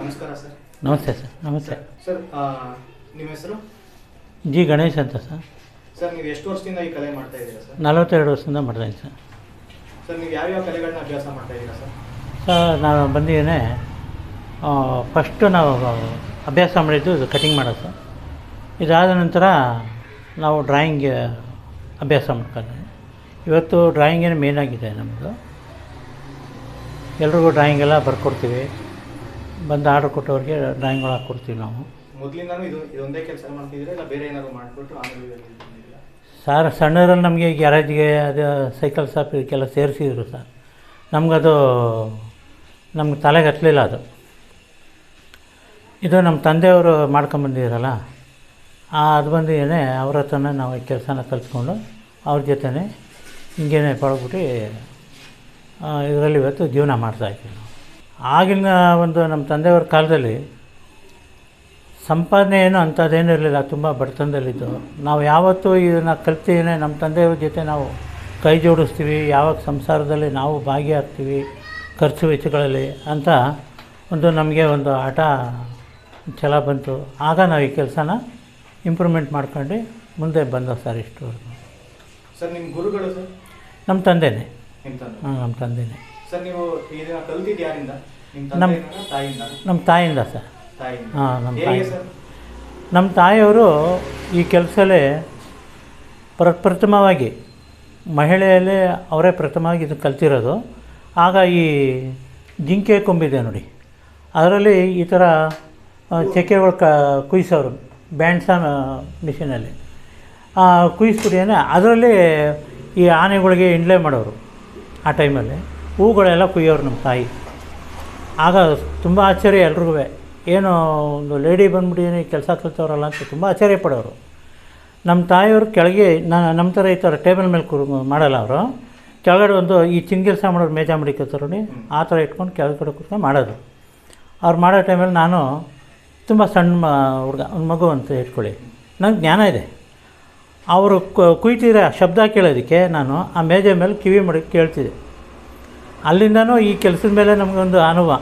ನಮಸ್ಕಾರ ಸರ್. ನಮಸ್ತೆ ಸರ್ ನಮಸ್ತೆ. ಸರ್ ನಿಮ್ಮ ಹೆಸರು? ಜಿ ಗಣೇಶ್ ಅಂತ ಸರ್. ಸರ್ ನೀವು ಎಷ್ಟು ವರ್ಷದಿಂದ ಈ ಕಲೆ ಮಾಡ್ತಾ ಇದ್ದೀರಾ ಸರ್? ನಲವತ್ತೆರಡು ವರ್ಷದಿಂದ ಮಾಡ್ತಾ ಇದ್ದೀನಿ ಸರ್. ಸರ್ ನೀವು ಯಾವ್ಯಾವ ಕಲೆಗಳನ್ನ ಅಭ್ಯಾಸ ಮಾಡ್ತಾ ಇದ್ದೀರಾ ಸರ್? ಸರ್ ನಾನು ಬಂದಿದ್ದೇನೆ ಫಸ್ಟು ನಾವು ಅಭ್ಯಾಸ ಮಾಡಿದ್ದು ಇದು ಕಟಿಂಗ್ ಮಾಡೋದು ಸರ್. ಇದಾದ ನಂತರ ನಾವು ಡ್ರಾಯಿಂಗ್ ಅಭ್ಯಾಸ ಮಾಡ್ಕೊಂಡ್ವಿ. ಇವತ್ತು ಡ್ರಾಯಿಂಗೇನು ಮೇನ್ ಆಗಿದೆ ನಮ್ಮದು ಎಲ್ರಿಗೂ ಡ್ರಾಯಿಂಗೆಲ್ಲ ಬರ್ಕೊಡ್ತೀವಿ. ಬಂದು ಆರ್ಡರ್ ಕೊಟ್ಟವ್ರಿಗೆ ಡ್ರಾಯಿಂಗ್ಗಳು ಹಾಕ್ಕೊಡ್ತೀವಿ ನಾವು. ಮೊದಲಿಂದಾನು ಇದು ಇದೊಂದೇ ಕೆಲಸ ಮಾಡ್ತಿದ್ದೀರಾ ಇಲ್ಲ ಬೇರೆ ಏನಾದ್ರು ಮಾಡಿಬಿಟ್ಟು ಆಮೇಲೆ ಇದರಲ್ಲಿ ಬಂದಿದ್ದೀರಾ ಸರ್ ಸಣ್ಣದ್ರಲ್ಲಿ ನಮಗೆ ಗ್ಯಾರೇಜ್ಗೆ ಅದು ಸೈಕಲ್ ಶಾಪ್ ಇದಕ್ಕೆಲ್ಲ ಸೇರಿಸಿದ್ರು ಸರ್. ನಮಗದು ನಮ್ಗೆ ತಲೆಗೆ ಹತ್ತಲಿಲ್ಲ ಅದು. ಇದು ನಮ್ಮ ತಂದೆಯವರು ಮಾಡ್ಕೊಂಬಂದಿದ್ರಲ್ಲ ಆ ಅದು ಬಂದಿದ್ದೇನೆ ಅವ್ರ ಹತ್ರನೇ ನಾವು ಈ ಕೆಲಸನ ಕಲಿತ್ಕೊಂಡು ಅವ್ರ ಜೊತೆನೇ ಹಿಂಗೇನೆ ಪಡ್ಬಿಟ್ಟು ಇದರಲ್ಲಿ ಇವತ್ತು ಜೀವನ ಮಾಡ್ತಾಯಿದ್ದೀವಿ ಆಗಿನ ಒಂದು ನಮ್ಮ ತಂದೆಯವ್ರ ಕಾಲದಲ್ಲಿ ಸಂಪಾದನೆ ಏನು ಅಂಥದ್ದೇನೂ ಇರಲಿಲ್ಲ ತುಂಬ ಬಡತನದಲ್ಲಿದ್ದು. ನಾವು ಯಾವತ್ತೂ ಇದನ್ನು ಕಲ್ತೀನೇ ನಮ್ಮ ತಂದೆಯವ್ರ ಜೊತೆ ನಾವು ಕೈ ಜೋಡಿಸ್ತೀವಿ ಯಾವಾಗ ಸಂಸಾರದಲ್ಲಿ ನಾವು ಭಾಗಿಯಾಗ್ತೀವಿ ಖರ್ಚು ವೆಚ್ಚಗಳಲ್ಲಿ ಅಂತ ಒಂದು ನಮಗೆ ಒಂದು ಆಟ ಛಲ ಬಂತು. ಆಗ ನಾವು ಈ ಕೆಲಸನ ಇಂಪ್ರೂವ್ಮೆಂಟ್ ಮಾಡ್ಕೊಂಡು ಮುಂದೆ ಬಂದ ಸರ್ ಇಷ್ಟು ಸರ್ ನಿಮ್ಮ ಗುರುಗಳು ಸರ್? ನಮ್ಮ ತಂದೆನೇ. ಹಾಂ ನಮ್ಮ ತಂದೆನೇ. ಸರ್ ನೀವು ಇದನ್ನ ಕಲ್ತಿದ್ದು ಯಾರಿಂದ? ನಿಮ್ಮ ತಾಯಿಯಿಂದ? ನಮ್ಮ ತಾಯಿಯಿಂದ ಸರ್ ಹಾಂ ನಮ್ಮ ತಾಯಿ ಸರ್? ನಮ್ಮ ತಾಯಿಯವರು ಈ ಕೆಲಸಲ್ಲೇ ಪ್ರಪ್ರಥಮವಾಗಿ ಮಹಿಳೆಯಲ್ಲೇ ಅವರೇ ಪ್ರಥಮವಾಗಿ ಇದು ಕಲ್ತಿರೋದು. ಆಗ ಈ ಜಿಂಕೆ ಕೊಂಬಿದೆ ನೋಡಿ. ಅದರಲ್ಲಿ ಈ ಥರ ಚಕೆಗಳು ಚಕ್ಕೆಗಳು ಕ ಕುಯ್ಸೋರು ಬ್ಯಾಂಡ್ಸ ಮಿಷಿನಲ್ಲಿ. ಕುಯ್ಸ್ಬಿಟ್ಟಿದ್ದೇನೆ ಅದರಲ್ಲಿ ಈ ಆನೆಗಳಿಗೆ ಇಂಡ್ಲೆ ಮಾಡೋರು ಆ ಟೈಮಲ್ಲಿ. ಹೂಗಳೆಲ್ಲ ಕುಯ್ಯೋರು ನಮ್ಮ ತಾಯಿ. ಆಗ ತುಂಬ ಆಶ್ಚರ್ಯ ಎಲ್ರಿಗೂ. ಏನು ಒಂದು ಲೇಡಿ ಬಂದ್ಬಿಟ್ಟಿದ್ದೀನಿ ಕೆಲಸ ಕಲ್ತವ್ರಲ್ಲ ಅಂತ ತುಂಬ ಆಶ್ಚರ್ಯ ಪಡೋರು. ನಮ್ಮ ತಾಯಿಯವರು ಕೆಳಗೆ ನಮ್ಮ ಥರ ಥರ ಟೇಬಲ್ ಮೇಲೆ ಕುರು, ಮಾಡಲ್ಲ ಅವರು. ಕೆಳಗಡೆ ಒಂದು ಈ ಚಿಂಗಿಲ್ಸ ಮಾಡೋರು ಮೇಜಾ ಮಡಿಕೋತಾರೆ ನೋಡಿ, ಆ ಥರ ಇಟ್ಕೊಂಡು ಕೆಳಗಡೆ ಕೂತ್ಕೊಂಡು ಮಾಡೋದು. ಅವ್ರು ಮಾಡೋ ಟೈಮಲ್ಲಿ ನಾನು ತುಂಬ ಸಣ್ಣ ಹುಡುಗ, ಒಂದು ಮಗು ಅಂತ ಇಟ್ಕೊಳ್ಳಿ. ನನಗೆ ಜ್ಞಾನ ಇದೆ. ಅವರು ಕುಯ್ತಿರೋ ಶಬ್ದ ಕೇಳೋದಕ್ಕೆ ನಾನು ಆ ಮೇಜೆ ಮೇಲೆ ಕಿವಿ ಮಾಡಿ ಕೇಳ್ತಿದ್ದೆ. ಅಲ್ಲಿಂದನೂ ಈ ಕೆಲಸದ ಮೇಲೆ ನಮಗೊಂದು ಅನುಭವ,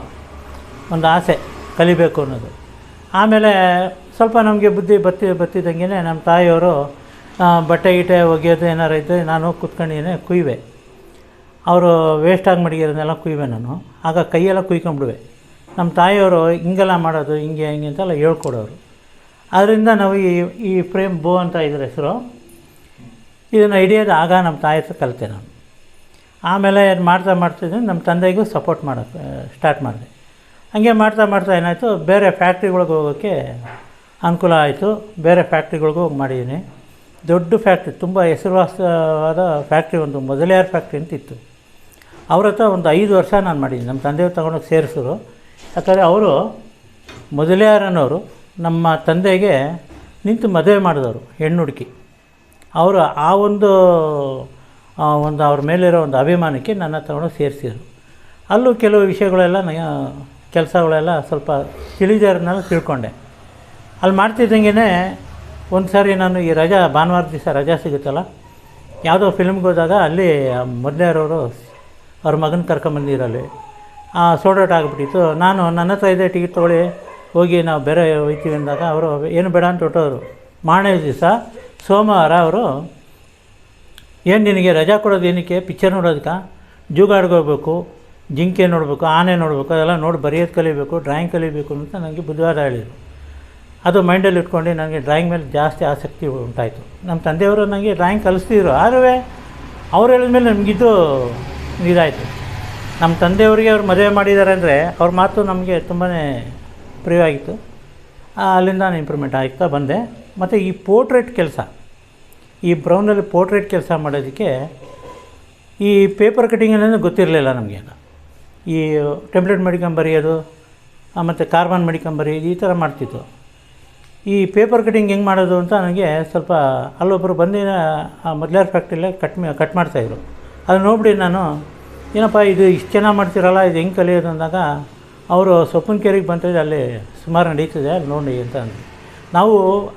ಒಂದು ಆಸೆ ಕಲಿಬೇಕು ಅನ್ನೋದು. ಆಮೇಲೆ ಸ್ವಲ್ಪ ನಮಗೆ ಬುದ್ಧಿ ಬತ್ತಿ ಬತ್ತಿದಂಗೆ ನಮ್ಮ ತಾಯಿಯವರು ಬಟ್ಟೆ ಗಿಟ್ಟೆ ಒಗೆಯೋದು ಏನಾರು ಇದ್ದರೆ ನಾನು ಕುತ್ಕೊಂಡಿನೇ ಕುಯ್ವೆ. ಅವರು ವೇಸ್ಟಾಗಿ ಮಡಗಿರೋದನ್ನೆಲ್ಲ ಕುಯ್ವೆ ನಾನು. ಆಗ ಕೈಯೆಲ್ಲ ಕುಯ್ಕೊಂಬಿಡುವೆ ನಮ್ಮ ತಾಯಿಯವರು ಹಿಂಗೆಲ್ಲ ಮಾಡೋದು, ಹಿಂಗೆ ಹಿಂಗೆ ಅಂತೆಲ್ಲ ಹೇಳ್ಕೊಡೋರು. ಅದರಿಂದ ನಾವು ಈ ಈ ಫ್ರೇಮ್ ಬೋ ಅಂತ ಇದ್ರ ಹೆಸರು. ಇದನ್ನು ಹಿಡಿಯೋದು ಆಗ ನಮ್ಮ ತಾಯಿ ಹತ್ರ ಕಲಿತೆ ನಾನು. ಆಮೇಲೆ ಇದು ಮಾಡ್ತಾ ಮಾಡ್ತಿದ್ದೆ ನಮ್ಮ ತಂದೆಗೂ ಸಪೋರ್ಟ್ ಮಾಡೋಕ್ಕೆ ಸ್ಟಾರ್ಟ್ ಮಾಡಿದೆ. ಹಂಗೆ ಮಾಡ್ತಾ ಮಾಡ್ತಾ ಏನಾಯಿತು, ಬೇರೆ ಫ್ಯಾಕ್ಟ್ರಿಗಳಿಗೆ ಹೋಗೋಕ್ಕೆ ಅನುಕೂಲ ಆಯಿತು. ಬೇರೆ ಫ್ಯಾಕ್ಟ್ರಿಗಳಿಗೂ ಮಾಡಿದ್ದೀನಿ ದೊಡ್ಡ ಫ್ಯಾಕ್ಟ್ರಿ ತುಂಬ ಹೆಸರುವಾಸವಾದ ಫ್ಯಾಕ್ಟ್ರಿ ಒಂದು ಮೊದಲೇ ಫ್ಯಾಕ್ಟ್ರಿ ಅಂತ ಇತ್ತು. ಅವ್ರ ಹತ್ರ ಒಂದು ಐದು ವರ್ಷ ನಾನು ಮಾಡಿದ್ದೀನಿ ನಮ್ಮ ತಂದೆಯವ್ರು ತಗೊಂಡೋಗಿ ಸೇರಿಸಿದ್ರು ಯಾಕಂದರೆ ಅವರು ಮೊದಲಿಯಾರ್ ಅನ್ನೋರು ನಮ್ಮ ತಂದೆಗೆ ನಿಂತು ಮದುವೆ ಮಾಡಿದವರು, ಹೆಣ್ಣು ಹುಡುಕಿ. ಅವರು ಆ ಒಂದು ಒಂದು ಅವ್ರ ಮೇಲಿರೋ ಒಂದು ಅಭಿಮಾನಕ್ಕೆ ನನ್ನ ತಗೊಂಡು ಸೇರಿಸಿದ್ರು. ಅಲ್ಲೂ ಕೆಲವು ವಿಷಯಗಳೆಲ್ಲ ನ, ಕೆಲಸಗಳೆಲ್ಲ ಸ್ವಲ್ಪ ತಿಳಿದಿರೋದನ್ನೆಲ್ಲ ತಿಳ್ಕೊಂಡೆ. ಅಲ್ಲಿ ಮಾಡ್ತಿದ್ದಂಗೆ ಒಂದು ಸಾರಿ ನಾನು ಈ ರಜಾ, ಭಾನುವಾರ ದಿವಸ ರಜಾ ಸಿಗುತ್ತಲ್ಲ, ಯಾವುದೋ ಫಿಲ್ಮ್ಗೆ ಹೋದಾಗ ಅಲ್ಲಿ ಮೊದಲೇರವರು ಅವ್ರ ಮಗನ ಕರ್ಕೊಂಬಂದಿರಲ್ಲಿ ಸೋಡೌಟ್ ಆಗಿಬಿಟ್ಟಿತ್ತು. ನಾನು ನನ್ನ ಹತ್ರ ಇದೆ ಟಿಕೆಟ್ ತೊಗೊಳ್ಳಿ, ಹೋಗಿ ನಾವು ಬೇರೆ ಹೋಗ್ತೀವಿ ಅಂದಾಗ ಅವರು, ಏನು ಬೇಡ ಅಂತ ಹೊಟ್ಟೋರು ಮಾರನೇ ದಿವಸ ಸೋಮವಾರ ಅವರು ಏನು ನಿನಗೆ ರಜಾ ಕೊಡೋದು ಏನಕ್ಕೆ? ಪಿಕ್ಚರ್ ನೋಡೋದಕ್ಕೆ? ಜೂಗಾಡ್ಗೆ ಹೋಗ್ಬೇಕು ಜಿಂಕೆ ನೋಡಬೇಕು, ಆನೆ ನೋಡಬೇಕು, ಅದೆಲ್ಲ ನೋಡಿ ಬರೆಯೋದು ಕಲಿಬೇಕು ಡ್ರಾಯಿಂಗ್ ಕಲಿಬೇಕು ಅಂತ ನನಗೆ ಬುಧವಾರ ಹೇಳಿದರು. ಅದು ಮೈಂಡಲ್ಲಿ ಇಟ್ಕೊಂಡು ನನಗೆ ಡ್ರಾಯಿಂಗ್ ಮೇಲೆ ಜಾಸ್ತಿ ಆಸಕ್ತಿ ಉಂಟಾಯಿತು. ನಮ್ಮ ತಂದೆಯವರು ನನಗೆ ಡ್ರಾಯಿಂಗ್ ಕಲಿಸ್ತಿದ್ರು ಆದರೂ ಅವ್ರು ಹೇಳಿದ್ಮೇಲೆ ನಮಗಿದು ಇದಾಯಿತು. ನಮ್ಮ ತಂದೆಯವರಿಗೆ ಅವ್ರು ಮದುವೆ ಮಾಡಿದ್ದಾರೆ ಅಂದರೆ ಅವ್ರ ಮಾತು ನಮಗೆ ತುಂಬಾ ಪ್ರಿಯವಾಗಿತ್ತು. ಅಲ್ಲಿಂದ ನಾನು ಇಂಪ್ರೂವ್ಮೆಂಟ್ ಆಗ್ತಾ ಬಂದೆ. ಮತ್ತು ಈ ಪೋರ್ಟ್ರೇಟ್ ಕೆಲಸ. ಈ ಬ್ರೌನಲ್ಲಿ ಪೋರ್ಟ್ರೇಟ್ ಕೆಲಸ ಮಾಡೋದಕ್ಕೆ ಈ ಪೇಪರ್ ಕಟಿಂಗ್ ಅನ್ನೋದು ಗೊತ್ತಿರಲಿಲ್ಲ ನಮಗೆ ಈ ಟೆಂಪ್ಲೇಟ್ ಮಡಿಕೊಂಬರಿಯೋದು ಮತ್ತು ಕಾರ್ಬನ್ ಮಡಿಕೊಂಬರಿಯೋದು ಈ ಥರ ಮಾಡ್ತಿತ್ತು. ಈ ಪೇಪರ್ ಕಟಿಂಗ್ ಹೆಂಗೆ ಮಾಡೋದು ಅಂತ ನನಗೆ ಸ್ವಲ್ಪ ಅಲ್ಲೊಬ್ಬರು ಬಂದು ಆ ಮೊದಲಾರ್ ಫ್ಯಾಕ್ಟ್ರಿಲೇ ಕಟ್ ಕಟ್ ಮಾಡ್ತಾಯಿದ್ರು ಅದು ನೋಡಿಬಿಡಿ ನಾನು, ಏನಪ್ಪ ಇದು ಇಷ್ಟು ಚೆನ್ನಾಗಿ ಮಾಡ್ತೀರಲ್ಲ, ಇದು ಹೆಂಗೆ ಕಲಿಯೋದು ಅಂದಾಗ, ಅವರು ಸೊಪ್ಪಿನ ಕೆರೆಗೆ ಬಂತಿದ್ದೆ ಅಲ್ಲಿ ಸುಮಾರು ನಡೀತದೆ, ಅಲ್ಲಿ ನೋಡಿ ಅಂತ ಅಂದರು. ನಾವು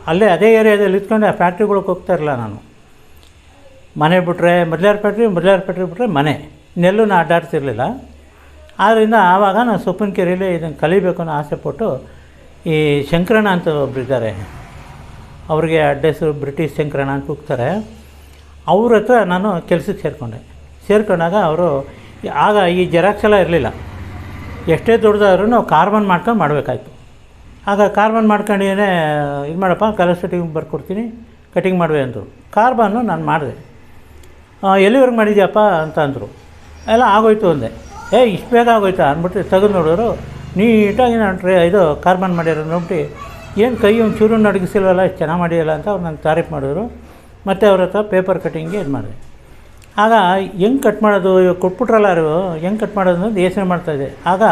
ಅಲ್ಲೇ ಅದೇ ಏರಿಯಾದಲ್ಲಿ ಇದ್ಕೊಂಡು ಆ ಫ್ಯಾಕ್ಟ್ರಿಗಳಿಗೆ ಹೋಗ್ತಾ ಇರಲಿಲ್ಲ ನಾನು. ಮನೆ ಬಿಟ್ಟರೆ ಮೊದಲಾರ ಫ್ಯಾಕ್ಟ್ರಿ ಮೊದಲಾರ ಫ್ಯಾಕ್ಟ್ರಿ ಬಿಟ್ಟರೆ ಮನೆ. ನೆಲ್ಲೂ ನಾನು ಅಡ್ಡಾಡ್ತಿರ್ಲಿಲ್ಲ. ಆದ್ದರಿಂದ ಆವಾಗ ನಾನು ಸೊಪ್ಪಿನ ಕೆರೆಯಲ್ಲಿ ಇದನ್ನು ಕಲಿಬೇಕು ಅನ್ನೋ ಆಸೆ ಪಟ್ಟು ಈ ಶಂಕರಣ್ಣ ಅಂತ ಒಬ್ಬರಿದ್ದಾರೆ ಅವ್ರಿಗೆ ಅಡ್ರೆಸ್ಸು ಬ್ರಿಟಿಷ್ ಶಂಕರಣ ಅಂತ ಹೋಗ್ತಾರೆ ಅವ್ರ ಹತ್ರ ನಾನು ಕೆಲಸಕ್ಕೆ ಸೇರಿಕೊಂಡೆ. ಸೇರಿಕೊಂಡಾಗ ಅವರು, ಆಗ ಈ ಜೆರಾಕ್ಸ್ ಎಲ್ಲ ಇರಲಿಲ್ಲ. ಎಷ್ಟೇ ದೊಡ್ಡದಾದ್ರೂ ಕಾರ್ಬನ್ ಮಾಡ್ಕೊಂಡು ಮಾಡಬೇಕಾಯ್ತು. ಆಗ ಕಾರ್ಬನ್ ಮಾಡ್ಕೊಂಡೇನೆ ಇದು ಮಾಡಪ್ಪ, ಕಲರ್ ಸೆಟ್ಟಿಂಗ್ ಬರ್ಕೊಡ್ತೀನಿ, ಕಟಿಂಗ್ ಮಾಡುವೆ ಅಂದರು. ಕಾರ್ಬನ್ನು ನಾನು ಮಾಡಿದೆ. ಎಲ್ಲಿವರೆಗೆ ಮಾಡಿದ್ಯಪ್ಪ ಅಂತ ಅಂದರು. ಎಲ್ಲ ಆಗೋಯ್ತು ಅಂದೆ. ಏ, ಇಷ್ಟು ಬೇಗ ಆಗೋಯ್ತಾ ಅಂದ್ಬಿಟ್ಟು ತೆಗೆದು ನೋಡೋರು ನೀಟಾಗಿ ನಾನು ಟ್ರೇ, ಇದು ಕಾರ್ಬನ್ ಮಾಡಿರೋ ನೋಡ್ಬಿಟ್ಟು, ಏನು ಕೈ ಒಂದು ಚೂರು ನಡಗಿಸಿಲ್ವಲ್ಲ, ಇಷ್ಟು ಚೆನ್ನಾಗಿ ಮಾಡಿಯಲ್ಲ ಅಂತ ಅವ್ರು ನಂಗೆ ತಾರೀಫ್ ಮಾಡಿದ್ರು. ಮತ್ತು ಅವ್ರ ಹತ್ರ ಪೇಪರ್ ಕಟಿಂಗ್ಗೆ ಇದು ಮಾಡಿದೆ. ಆಗ ಹೆಂಗೆ ಕಟ್ ಮಾಡೋದು ಇವಾಗ ಕೊಟ್ಬಿಟ್ರಲ್ಲ ಅವರು, ಹೆಂಗೆ ಕಟ್ ಮಾಡೋದು ಅಂತ ಯೋಚನೆ ಮಾಡ್ತಾಯಿದ್ದೆ ಆಗ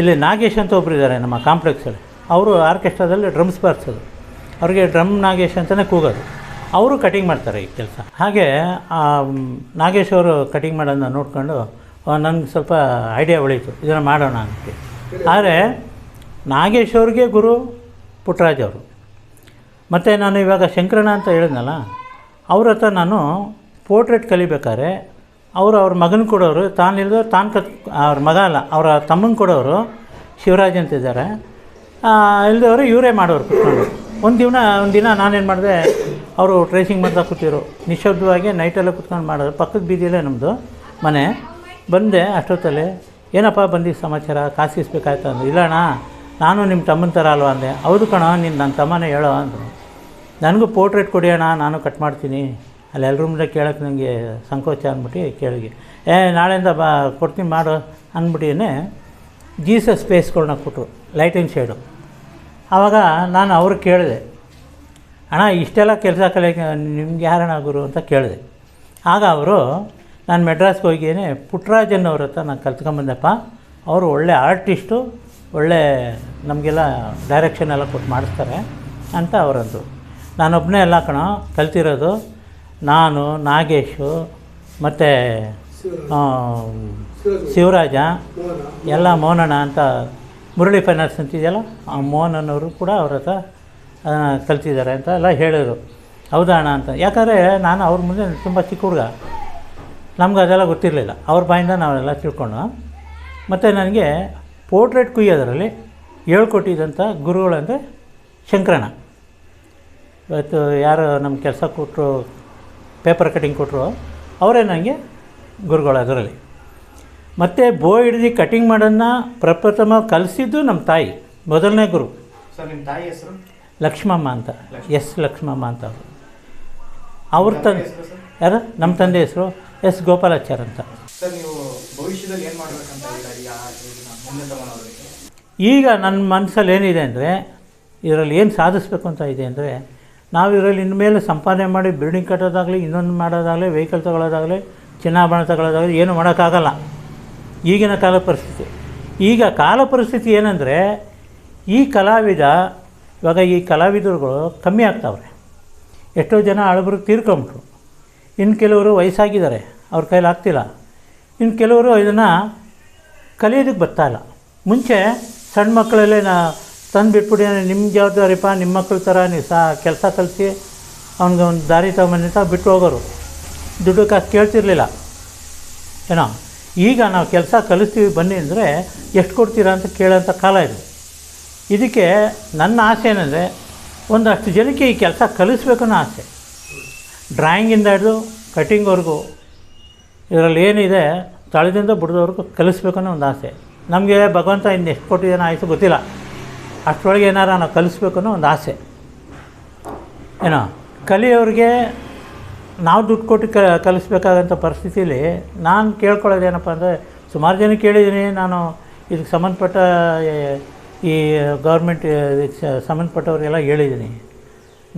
ಇಲ್ಲಿ ನಾಗೇಶ್ ಅಂತ ಒಬ್ರು ಇದ್ದಾರೆ ನಮ್ಮ ಕಾಂಪ್ಲೆಕ್ಸಲ್ಲಿ. ಅವರು ಆರ್ಕೆಸ್ಟ್ರಾದಲ್ಲಿ ಡ್ರಮ್ಸ್ ಬಾರಿಸೋದು. ಅವ್ರಿಗೆ ಡ್ರಮ್ ನಾಗೇಶ್ ಅಂತಲೇ ಕೂಗೋದು. ಅವರು ಕಟಿಂಗ್ ಮಾಡ್ತಾರೆ ಈ ಕೆಲಸ. ಹಾಗೆ ನಾಗೇಶ್ ಅವರು ಕಟಿಂಗ್ ಮಾಡೋದನ್ನ ನೋಡ್ಕೊಂಡು ನನಗೆ ಸ್ವಲ್ಪ ಐಡಿಯಾ ಉಳೀತು ಇದನ್ನು ಮಾಡೋಣ ಅಂತ ಆದರೆ, ನಾಗೇಶ್ ಅವ್ರಿಗೆ ಗುರು ಪುಟ್ಟರಾಜ್ ಅವರು. ಮತ್ತು ನಾನು ಇವಾಗ ಶಂಕರಣ ಅಂತ ಹೇಳಿದ್ನಲ್ಲ, ಅವ್ರ ಹತ್ರ ನಾನು ಪೋರ್ಟ್ರೇಟ್ ಕಲಿಬೇಕಾದ್ರೆ, ಅವರು ಅವ್ರ ಮಗನ ಕೊಡೋರು ತಾನಿಲ್ದೋ ತಾನು ಕತ್, ಅವ್ರ ಮಗ ಅಲ್ಲ, ಅವರ ತಮ್ಮನ ಕೊಡೋರು ಶಿವರಾಜ್ ಅಂತ ಇದ್ದಾರೆ ಇಲ್ದವರು ಇವರೇ ಮಾಡೋರು ಕುತ್ಕೊಂಡು. ಒಂದು ದಿನ ಒಂದು ದಿನ ನಾನೇನು ಮಾಡಿದೆ, ಅವರು ಟ್ರೇಸಿಂಗ್ ಮಾಡ್ತಾ ಕೂತಿರು ನಿಶಬ್ದವಾಗಿ ನೈಟೆಲ್ಲ ಕುತ್ಕೊಂಡು ಮಾಡೋದು. ಪಕ್ಕದ ಬೀದಿಯಲ್ಲೇ ನಮ್ಮದು ಮನೆ. ಬಂದೆ ಅಷ್ಟೊತ್ತಲ್ಲಿ. ಏನಪ್ಪ ಬಂದಿದ್ದು ಸಮಾಚಾರ? ಕಾಸು ಇಸ್ಬೇಕಾಯ್ತು ಅಂದರು. ಇಲ್ಲ ಅಣ್ಣ, ನಾನು ನಿಮ್ಮ ತಮ್ಮನ ಥರ ಅಲ್ವಾ ಅಂದೆ. ಹೌದು ಕಣ, ನೀನು ನನ್ನ ತಮ್ಮನೇ ಹೇಳೋ ಅಂದರು. ನನಗೂ ಪೋರ್ಟ್ರೇಟ್ ಕೊಡಿ ಅಣ್ಣ, ನಾನು ಕಟ್ ಮಾಡ್ತೀನಿ. ಅಲ್ಲಿ ಎಲ್ಲರೂ ಕೇಳೋಕ್ಕೆ ನನಗೆ ಸಂಕೋಚ ಅಂದ್ಬಿಟ್ಟು ಕೇಳಿಗೆ ಏ, ನಾಳೆಯಿಂದ ಬಾ, ಕೊಡ್ತೀನಿ ಮಾಡು ಅಂದ್ಬಿಟ್ಟಿನೇ ಜೀಸಸ್ ಸ್ಪೇಸ್ಗಳ್ನ ಕೊಟ್ಟರು ಲೈಟಿಂಗ್ ಶೇಡು ಆವಾಗ ನಾನು ಅವ್ರಿಗೆ ಕೇಳಿದೆ ಅಣ್ಣ ಇಷ್ಟೆಲ್ಲ ಕೆಲಸ ಕಲಿಯೋಕ್ಕೆ ನಿಮ್ಗೆ ಯಾರಣ್ಣ ಗುರು? ಅಂತ ಕೇಳಿದೆ. ಆಗ ಅವರು ನಾನು ಮೆಡ್ರಾಸ್ಗೆ ಹೋಗಿಯೇ ಪುಟ್ರಾಜನ್ ಅವ್ರ ಹತ್ರ ನಾನು ಕಲ್ತ್ಕೊಂಬಂದಪ್ಪ ಅವರು ಒಳ್ಳೆ ಆರ್ಟಿಸ್ಟು ಒಳ್ಳೆ ನಮಗೆಲ್ಲ ಡೈರೆಕ್ಷನ್ ಎಲ್ಲ ಕೊಟ್ಟು ಮಾಡಿಸ್ತಾರೆ ಅಂತ ಅವರಂದರು. ನಾನೊಬ್ಬನೇ ಎಲ್ಲ ಕಣ ಕಲ್ತಿರೋದು ನಾನು ನಾಗೇಶು ಮತ್ತು ಶಿವರಾಜ. ಎಲ್ಲ ಮೋನಣ್ಣ ಅಂತ ಮುರಳಿ ಫೈನಾನ್ಸ್ ಅಂತಿದೆಯಲ್ಲ, ಆ ಮೋಹನ್ ಅನ್ನೋರು ಕೂಡ ಅವ್ರ ಹತ್ರ ಕಲ್ತಿದ್ದಾರೆ ಅಂತ ಎಲ್ಲ ಹೇಳಿದರು ಹೌದಾ ಅಣ್ಣ ಅಂತ. ಯಾಕಂದರೆ ನಾನು ಅವ್ರ ಮುಂದೆ ತುಂಬ ಚಿಕ್ಕ ಹುಡುಗ. ನಮ್ಗೆ ಅದೆಲ್ಲ ಗೊತ್ತಿರಲಿಲ್ಲ. ಅವ್ರ ಬಾಯಿಂದ ನಾವೆಲ್ಲ ತಿಳ್ಕೊಂಡು. ಮತ್ತು ನನಗೆ ಪೋರ್ಟ್ರೇಟ್ ಕುಯ್ಯೋದ್ರಲ್ಲಿ ಹೇಳ್ಕೊಟ್ಟಿದ್ದಂಥ ಗುರುಗಳಂದರೆ ಶಂಕರಣ್ಣ. ಇವತ್ತು ಯಾರು ನಮ್ಮ ಕೆಲಸ ಕೊಟ್ಟರು ಪೇಪರ್ ಕಟಿಂಗ್ ಕೊಟ್ಟರು ಅವರೇ ನನಗೆ ಗುರುಗಳು ಅದರಲ್ಲಿ. ಮತ್ತು ಬೋ ಹಿಡಿದು ಕಟಿಂಗ್ ಮಾಡೋದನ್ನ ಪ್ರಪ್ರಥಮ ಕಲಿಸಿದ್ದು ನಮ್ಮ ತಾಯಿ. ಮೊದಲನೇ ಗುರು. ಸರ್ ನಿಮ್ಮ ತಾಯಿ ಹೆಸರು? ಲಕ್ಷ್ಮಮ್ಮ ಅಂತ. ಎಸ್ ಲಕ್ಷ್ಮಮ್ಮ ಅಂತ ಅವರು. ಅವ್ರ ತಂದೆ ಯಾರು? ನಮ್ಮ ತಂದೆ ಹೆಸರು ಎಸ್ ಗೋಪಾಲಾಚಾರ್ ಅಂತ. ಈಗ ನನ್ನ ಮನಸ್ಸಲ್ಲಿ ಏನಿದೆ ಅಂದರೆ ಇದರಲ್ಲಿ ಏನು ಸಾಧಿಸ್ಬೇಕು ಅಂತ ಇದೆ ಅಂದರೆ ನಾವು ಇದರಲ್ಲಿ ಇನ್ಮೇಲೆ ಸಂಪಾದನೆ ಮಾಡಿ ಬಿಲ್ಡಿಂಗ್ ಕಟ್ಟೋದಾಗಲಿ ಇನ್ನೊಂದು ಮಾಡೋದಾಗಲಿ ವೆಹಿಕಲ್ ತಗೊಳ್ಳೋದಾಗಲಿ ಚಿನ್ನಾಭರಣ ತಗೊಳ್ಳೋದಾಗಲಿ ಏನು ಮಾಡೋಕ್ಕಾಗಲ್ಲ. ಈಗಿನ ಕಾಲ ಪರಿಸ್ಥಿತಿ. ಈಗ ಕಾಲ ಪರಿಸ್ಥಿತಿ ಏನಂದರೆ, ಈ ಕಲಾವಿದ, ಇವಾಗ ಈ ಕಲಾವಿದರುಗಳು ಕಮ್ಮಿ ಆಗ್ತಾವ್ರೆ. ಎಷ್ಟೋ ಜನ ಹಳಬರು ತೀರ್ಕೊಂಬಿಟ್ರು. ಇನ್ನು ಕೆಲವರು ವಯಸ್ಸಾಗಿದ್ದಾರೆ, ಅವ್ರ ಕೈಲಿ ಆಗ್ತಿಲ್ಲ. ಇನ್ನು ಕೆಲವರು ಇದನ್ನು ಕಲಿಯೋದಕ್ಕೆ ಇಲ್ಲ. ಮುಂಚೆ ಸಣ್ಣ ಮಕ್ಕಳಲ್ಲೇ ನಾ ತಂದು ಬಿಟ್ಬಿಡಿ ನಿಮ್ಮ ಜವಾಬ್ದಾರಿಪ್ಪ ನಿಮ್ಮ ಮಕ್ಕಳ ಥರ ನೀವು ಸಹ ಕೆಲಸ ಕಲಿಸಿ, ಅವ್ನಿಗೆ ಒಂದು ದಾರಿ ತಗೊಂಬಂದಿಂತ ಬಿಟ್ಟು ಹೋಗೋರು. ದುಡ್ಡು ಕಾಸು ಕೇಳ್ತಿರ್ಲಿಲ್ಲ. ಏನೋ? ಈಗ ನಾವು ಕೆಲಸ ಕಲಿಸ್ತೀವಿ ಬನ್ನಿ ಅಂದರೆ ಎಷ್ಟು ಕೊಡ್ತೀರಾ ಅಂತ ಕೇಳೋಂಥ ಕಾಲ ಇದು. ಇದಕ್ಕೆ ನನ್ನ ಆಸೆ ಏನಂದರೆ ಒಂದಷ್ಟು ಜನಕ್ಕೆ ಈ ಕೆಲಸ ಕಲಿಸ್ಬೇಕು ಆಸೆ. ಡ್ರಾಯಿಂಗಿಂದ ಹಿಡಿದು ಕಟಿಂಗ್ವರೆಗೂ ಇದರಲ್ಲಿ ಏನಿದೆ ತಳದಿಂದ ಬುಡದವರೆಗೂ ಕಲಿಸ್ಬೇಕು ಅನ್ನೋ ಒಂದು ಆಸೆ. ನಮಗೆ ಭಗವಂತ ಇನ್ನು ಎಷ್ಟು ಕೊಟ್ಟಿದ್ದಾನೆ ಆಯಿತು ಗೊತ್ತಿಲ್ಲ. ಅಷ್ಟರೊಳಗೆ ಏನಾರ ನಾವು ಕಲಿಸ್ಬೇಕು ಅನ್ನೋ ಒಂದು ಆಸೆ. ಏನೋ ಕಲಿಯೋರಿಗೆ ನಾವು ದುಡ್ಡು ಕೊಟ್ಟು ಕ, ಕಲಿಸ್ಬೇಕಾದಂಥ ಪರಿಸ್ಥಿತಿಲಿ ನಾನು ಕೇಳ್ಕೊಳ್ಳೋದೇನಪ್ಪ ಅಂದರೆ ಸುಮಾರು ಜನ ಕೇಳಿದ್ದೀನಿ, ನಾನು ಇದಕ್ಕೆ ಸಂಬಂಧಪಟ್ಟ ಈ ಗೌರ್ಮೆಂಟ್ ಸಂಬಂಧಪಟ್ಟವ್ರಿಗೆಲ್ಲ ಹೇಳಿದ್ದೀನಿ.